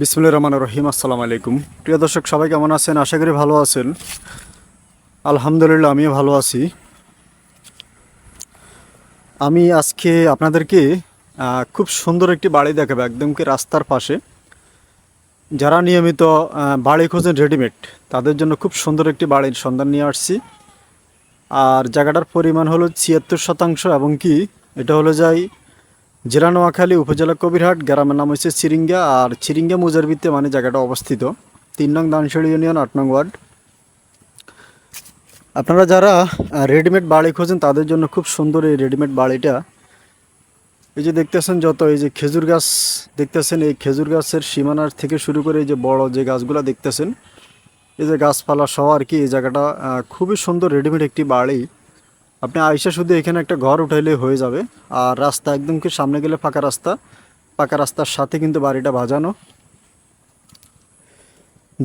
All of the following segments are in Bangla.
বিসমুল্লাহ রহমান রহিম, আসসালামু আলাইকুম। প্রিয় দর্শক, সবাই কেমন আছেন? আশা করি ভালো আছেন। আলহামদুলিল্লাহ, আমিও ভালো আছি। আমি আজকে আপনাদেরকে খুব সুন্দর একটি বাড়ি দেখাবো, একদম কি রাস্তার পাশে। যারা নিয়মিত বাড়ি খোঁজেন রেডিমেড, তাদের জন্য খুব সুন্দর একটি বাড়ির সন্ধান নিয়ে আসছি। আর জায়গাটার পরিমাণ হলো ছিয়াত্তর শতাংশ এবং কি, এটা হলো যাই জেলা নোয়াখালী উপজেলা কবিরহাট গ্রামের নাম হচ্ছে চিরিঙ্গা আর চিরিঙ্গা মুজারবিতে মানে জায়গাটা অবস্থিত। তিন নং দানশিড়ি ইউনিয়ন, আট নং ওয়ার্ড। আপনারা যারা রেডিমেড বাড়ি খোঁজেন, তাদের জন্য খুব সুন্দর এই রেডিমেড বাড়িটা এই যে দেখতেছেন যত, এই যে খেজুর গাছ দেখতেছেন, এই খেজুর গাছের সীমানার থেকে শুরু করে এই যে বড় যে গাছগুলো দেখতেছেন, এই যে গাছপালা সহ আর কি, এই জায়গাটা খুবই সুন্দর রেডিমেড একটি বাড়ি আপনি আইসা শুধু এখানে একটা ঘর উঠাইলে হয়ে যাবে। আর রাস্তা একদম কি সামনে গেলে ফাঁকা রাস্তা। পাকা রাস্তার সাথে কিন্তু বাড়িটা বাজানো।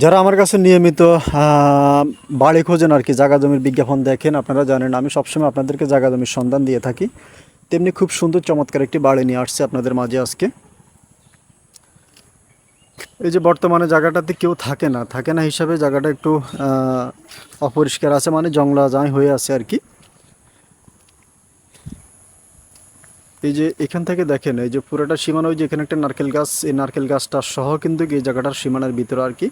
যারা আমার কাছে নিয়মিত বাড়ি খোঁজেন আর কি, জাগা জমির বিজ্ঞাপন দেখেন, আপনারা জানেন আমি সবসময় আপনাদেরকে জায়গা জমির সন্ধান দিয়ে থাকি। তেমনি খুব সুন্দর, চমৎকার একটি বাড়ি নিয়ে আসছে আপনাদের মাঝে আজকে। এই যে বর্তমানে জায়গাটাতে কেউ থাকে না থাকে না হিসাবে জায়গাটা একটু অপরিষ্কার আছে মানে জংলা জাই হয়ে আছে আর কি। এই যে এখান থেকে দেখেন, এই যে পুরোটা সীমানা, ওই যে এখানে একটা নারকেল গাছ, এই নারকেল গাছটা সহ কিন্তু এই জায়গাটার সীমানার ভিতরে আর কি।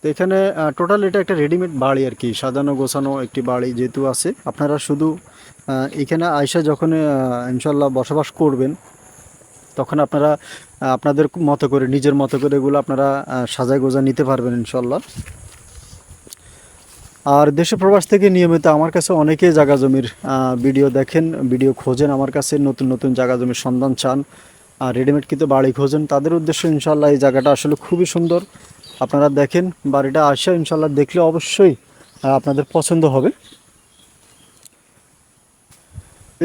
তো এখানে টোটাল এটা একটা রেডিমেড বাড়ি আর কি, সাজানো গোছানো একটি বাড়ি যেহেতু আছে। আপনারা শুধু এখানে আয়সা যখন ইনশাল্লাহ বসবাস করবেন, তখন আপনারা আপনাদের মতো করে, নিজের মতো করে এগুলো আপনারা সাজায় গোজা নিতে পারবেন ইনশাল্লাহ আর দেশে প্রবাস থেকে নিয়মিত আমার কাছে অনেকেই জায়গা জমির ভিডিও দেখেন, ভিডিও খোঁজেন, আমার কাছে নতুন নতুন জায়গা জমির সন্ধান চান। আর রেডিমেড কিন্তু বাড়ি খোঁজেন, তাদের উদ্দেশ্য ইনশাল্লাহ এই জায়গাটা আসলে খুবই সুন্দর। আপনারা দেখেন, বাড়িটা আসে ইনশাল্লাহ দেখলে অবশ্যই আপনাদের পছন্দ হবে।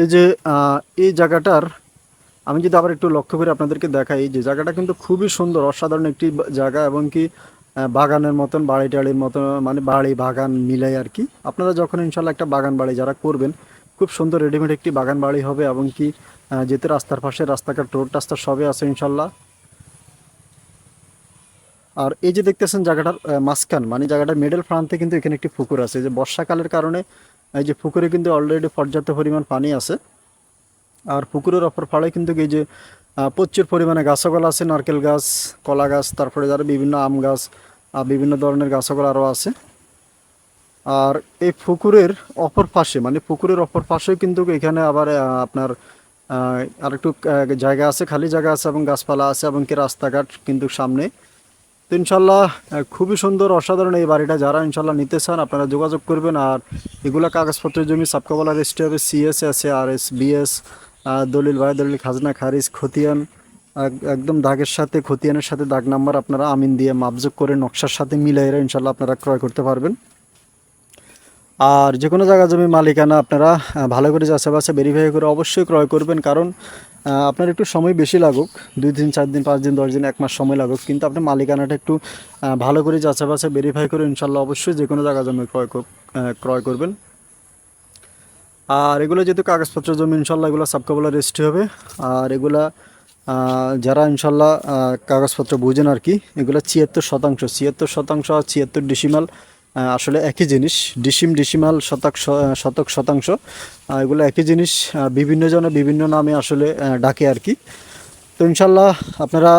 এই যে এই জায়গাটার, আমি যদি আবার একটু লক্ষ্য করে আপনাদেরকে দেখাই, যে জায়গাটা কিন্তু খুবই সুন্দর, অসাধারণ একটি জায়গা এবং কি বাগানের মতন, বাড়ি টাড়ির মতন মানে বাড়ি, বাগান মিলাই আর কি। আপনারা যখন ইনশাল্লাহ একটা বাগান বাড়ি যারা করবেন, খুব সুন্দর রেডিমেড একটি বাগান বাড়ি হবে এবং কি যেতে রাস্তার পাশে রাস্তাঘাট, রোড রাস্তা সবই আছে ইনশাল্লাহ আর এই যে দেখতেছেন জায়গাটার মাঝখান মানে জায়গাটার মিডল প্রান্তে কিন্তু এখানে একটি পুকুর আছে। যে বর্ষাকালের কারণে, এই যে পুকুরে কিন্তু অলরেডি পর্যাপ্ত পরিমাণ পানি আছে। আর পুকুরের অপর ফাড়ে কিন্তু এই যে প্রচুর পরিমাণে গাছগলা আছে, নারকেল গাছ, কলা গাছ, তারপরে যারা বিভিন্ন আম গাছ বিভিন্ন ধরনের গাছগলা আরও আছে। আর এই পুকুরের অপর পাশে মানে পুকুরের অপর পাশেও কিন্তু এখানে আবার আপনার আরেকটু জায়গা আছে, খালি জায়গা আছে এবং গাছপালা আছে এবং কি রাস্তাঘাট কিন্তু সামনে। তো ইনশাল্লাহ খুবই সুন্দর, অসাধারণ এই বাড়িটা যারা ইনশাল্লাহ নিতে চান আপনারা যোগাযোগ করবেন। আর এগুলো কাগজপত্রের জমি সাবকাবলা রেজিস্ট্রি হবে সিএস আছে আর এস বিএস দলিল ভাই দলিল, খাজনা, খারিজ, খতিয়ান একদম দাগের সাথে, খতিয়ানের সাথে দাগ নাম্বার আপনারা আমিন দিয়ে মাপযোগ করে নকশার সাথে মিলাইরা ইনশাল্লাহ আপনারা ক্রয় করতে পারবেন। আর যে কোনো জায়গা জমি মালিকানা আপনারা ভালো করে বাছাই ভেরিফাই করে অবশ্যই ক্রয় করবেন। কারণ আপনার একটু সময় বেশি লাগুক, দুই দিন, চার দিন, পাঁচ দিন, দশ দিন, এক মাস সময় লাগুক, কিন্তু আপনি মালিকানাটা একটু ভালো করে বাছাই ভেরিফাই করে ইনশাল্লাহ অবশ্যই যে কোনো জায়গা জমি ক্রয় ক্রয় করবেন। আর এগুলো যেহেতু কাগজপত্র জমি, ইনশাল্লাহ এগুলো সাবকাবলা রেজিস্ট্রি হবে। আর এগুলা যারা ইনশাল্লাহ কাগজপত্র বুঝেন আর কি, এগুলো ছিয়াত্তর শতাংশ ছিয়াত্তর শতাংশ আর ছিয়াত্তর ডিসিমাল আসলে একই জিনিস ডিসিম ডিসিমাল শতক শতক শতাংশ এগুলো একই জিনিস বিভিন্ন জনে বিভিন্ন নামে আসলে ডাকে আর কি। তো ইনশাল্লাহ আপনারা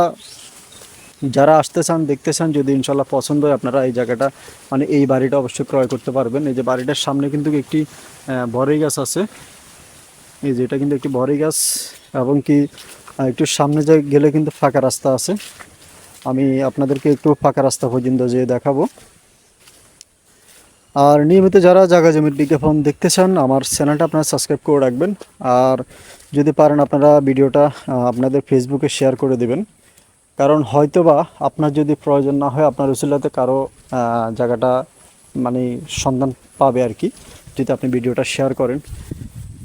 যারা আসতে চান, দেখতে চান, যদি ইনশাল্লাহ পছন্দ হয় আপনারা এই জায়গাটা মানে এই বাড়িটা অবশ্যই ক্রয় করতে পারবেন। এই যে বাড়িটার সামনে কিন্তু একটি বড়ই গাছ আছে। এই যে এটা কিন্তু একটি বড়ই গাছ এবং কি একটু সামনে যে গেলে কিন্তু ফাঁকা রাস্তা আছে। আমি আপনাদেরকে একটু ফাঁকা রাস্তা পর্যন্ত যেয়ে দেখাবো। আর নিয়মিত যারা জায়গা জমির বিজ্ঞাপন দেখতে চান, আমার চ্যানেলটা আপনারা সাবস্ক্রাইব করে রাখবেন। আর যদি পারেন, আপনারা ভিডিওটা আপনাদের ফেসবুকে শেয়ার করে দেবেন। কারণ হয়তোবা আপনার যদি প্রয়োজন না হয়, আপনার উচিলাতে কারও জায়গাটা মানে সন্ধান পাবে আর কি, যদি আপনি ভিডিওটা শেয়ার করেন।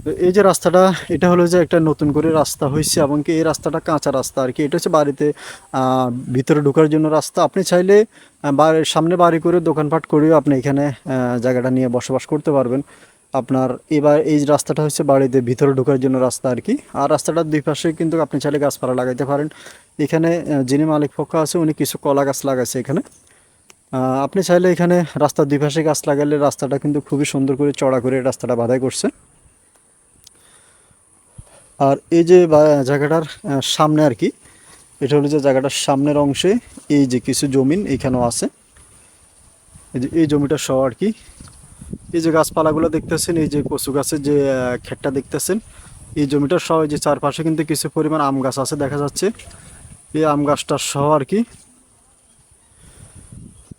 তো এই যে রাস্তাটা, এটা হলো যে একটা নতুন করে রাস্তা হয়েছে এবং কি এই রাস্তাটা কাঁচা রাস্তা আর কি। এটা হচ্ছে বাড়িতে ভিতরে ঢোকার জন্য রাস্তা। আপনি চাইলে সামনে বাড়ি করে দোকানপাট করেও আপনি এখানে জায়গাটা নিয়ে বসবাস করতে পারবেন। আপনার এবার এই রাস্তাটা হচ্ছে বাড়িতে ভিতরে ঢোকার জন্য রাস্তা আর কি। আর রাস্তাটার দুই পাশে কিন্তু আপনি চাইলে গাছপালা লাগাইতে পারেন। এখানে যিনি মালিক পক্ষ আছে, উনি কিছু কলা গাছ লাগাইছে এখানে। আপনি চাইলে এখানে রাস্তার দুই পাশে গাছ লাগালে রাস্তাটা কিন্তু খুবই সুন্দর করে চড়া করে রাস্তাটা বাধাই করছে। আর এই যে জায়গাটার সামনে আর কি, এটা হলো যে জায়গাটার সামনের অংশে এই যে কিছু জমিন এখানেও আছে। এই যে, এই জমিটা সহ আর কি এই যে গাছপালাগুলো দেখতেছেন এই যে কচু গাছের যে ক্ষেতটা দেখতেছেন এই জমিটার সহ যে চারপাশে কিন্তু কিছু পরিমাণ আম গাছ আছে দেখা যাচ্ছে। এই আম গাছটার সহ আর কি।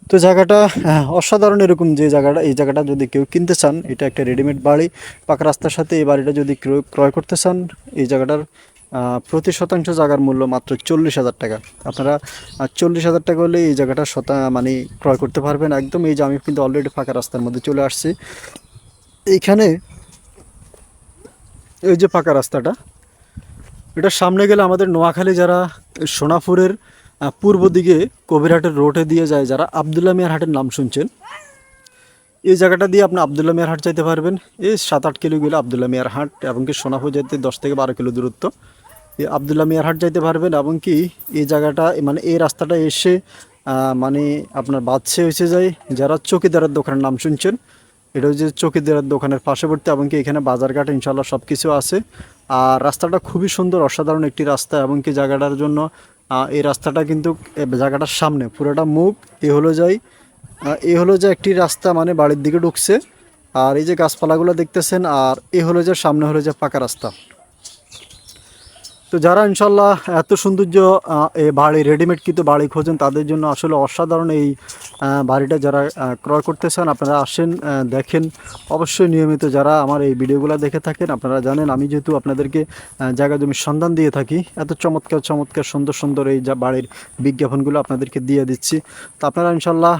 তো জায়গাটা আহ, অসাধারণ এরকম যে জায়গাটা এই জায়গাটা যদি কেউ কিনতে চান এটা একটা রেডিমেড বাড়ি। পাকা রাস্তার সাথে এই বাড়িটা যদি ক্রয় করতে চান এই জায়গাটার প্রতি শতাংশ জায়গার মূল্য মাত্র চল্লিশ হাজার টাকা। আপনারা চল্লিশ হাজার টাকা হলে এই জায়গাটা শতা মানে ক্রয় করতে পারবেন। একদম এই যে আমি কিন্তু অলরেডি ফাঁকা রাস্তার মধ্যে চলে আসছি। এইখানে এই যে ফাঁকা রাস্তাটা, এটা সামনে গেলে আমাদের নোয়াখালী যারা সোনাপুরের পূর্ব দিকে কবিরহাটের রোডে দিয়ে যায়, যারা আবদুল্লাহ মিয়ার হাটের নাম শুনছেন এই জায়গাটা দিয়ে আপনি আবদুল্লাহ মিয়ার হাট যেতে পারবেন। এই সাত আট কিলো গেলে আবদুল্লাহ মিয়ার হাট এবং কি সোনাপুর যেতে দশ থেকে বারো কিলো দূরত্ব। এই আবদুল্লাহ মিয়ার হাট যাইতে পারবেন এবং কি এই জায়গাটা মানে এই রাস্তাটা এসে মানে আপনার বাদশে এসে যায় যারা চকিদারের দোকানের নাম শুনছেন, এটা হচ্ছে চকিদারের দোকানের পার্শ্ববর্তী এবং কি এখানে বাজারঘাট ইনশাল্লাহ সব কিছু আছে। আর রাস্তাটা খুবই সুন্দর, অসাধারণ একটি রাস্তা এবং কি জায়গাটার জন্য এই রাস্তাটা কিন্তু জায়গাটার সামনে পুরোটা মুখ, এ হলো যাই আহ, এ হলো যে একটি রাস্তা মানে বাড়ির দিকে ঢুকছে। আর এই যে গাছপালাগুলো দেখতেছেন আর এ হলো যে সামনে হলো যে পাকা রাস্তা। তো যারা ইনশাল্লাহ এত সৌন্দর্য এই বাড়ি রেডিমেড কিন্তু বাড়ি খোঁজেন, তাদের জন্য আসলে অসাধারণ এই বাড়িটা যারা ক্রয় করতে চান আপনারা আসেন দেখেন। অবশ্যই নিয়মিত যারা আমার এই ভিডিওগুলো দেখে থাকেন, আপনারা জানেন আমি যেহেতু আপনাদেরকে জায়গা জমির সন্ধান দিয়ে থাকি, এত চমৎকার চমৎকার, সুন্দর সুন্দর এই যা বাড়ির বিজ্ঞাপনগুলো আপনাদেরকে দিয়ে দিচ্ছি। তো আপনারা ইনশাল্লাহ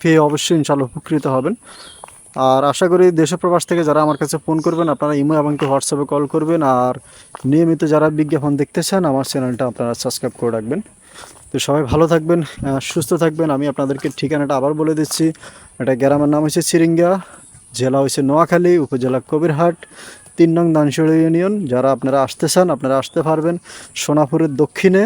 পেয়ে অবশ্যই ইনশাল্লাহ উপকৃত হবেন। আর আশা করি দেশ প্রবাস থেকে যারা আমার কাছে ফোন করবেন, আপনারা ইমো এবং কি হোয়াটসঅ্যাপে কল করবেন। আর নিয়মিত যারা বিজ্ঞাপন দেখতে চান, আমার চ্যানেলটা আপনারা সাবস্ক্রাইব করে রাখবেন। তো সবাই ভালো থাকবেন সুস্থ থাকবেন। আমি আপনাদেরকে ঠিকানাটা আবার বলে দিচ্ছি। এটা গ্রামের নাম হচ্ছে চিরিঙ্গা, জেলা হচ্ছে নোয়াখালী, উপজেলা কবিরহাট, তিন নং দানশিড়ি ইউনিয়ন। যারা আপনারা আসতে চান, আপনারা আসতে পারবেন। সোনাপুরের দক্ষিণে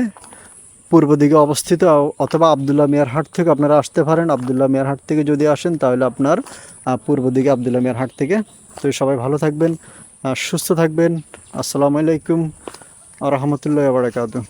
পূর্ব দিকে অবস্থিত, অথবা আবদুল্লাহ মিয়ার হাট থেকে আপনারা আসতে পারেন। আবদুল্লাহ মিয়ার হাট থেকে যদি আসেন, তাহলে আপনার পূর্ব দিকে আবদুল্লাহ মিয়ার হাট থেকে। তো সবাই ভালো থাকবেন সুস্থ থাকবেন। আসসালামু আলাইকুম রহমতুল্লাহ বারাকাতু